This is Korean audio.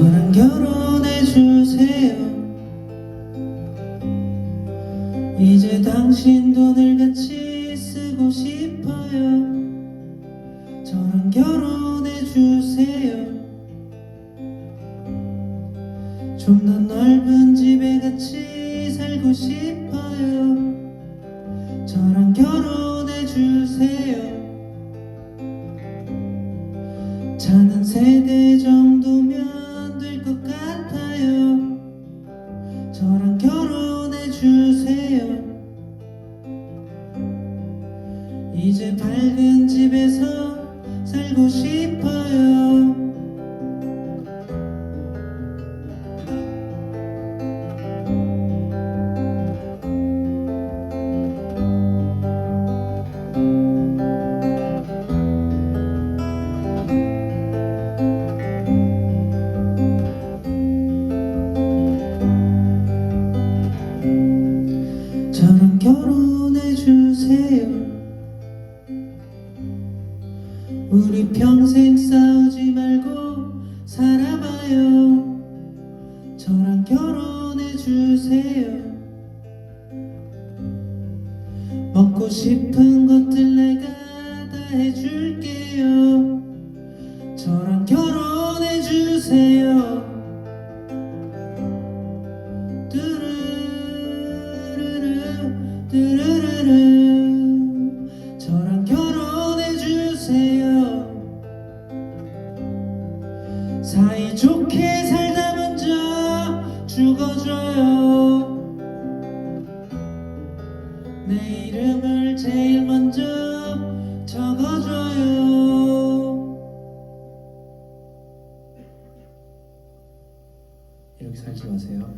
저랑 결혼해 주세요. 이제 당신 돈을 같이 쓰고 싶어요. 저랑 결혼해 주세요. 좀 더 넓은 집에 같이 살고 싶어요. 저랑 결혼 저랑 결혼해 주세요. 이제 밝은 집에서 살고 싶어요. 주세요. 우리 평생 싸우지 말고 살아봐요. 저랑 결혼해 주세요. 먹고 싶은 것들 내가 다 해줄게요. 저랑 결혼해 주세요. 사이좋게 살다 먼저 죽어줘요 내 이름을 제일 먼저 적어줘요 이렇게 살지 마세요.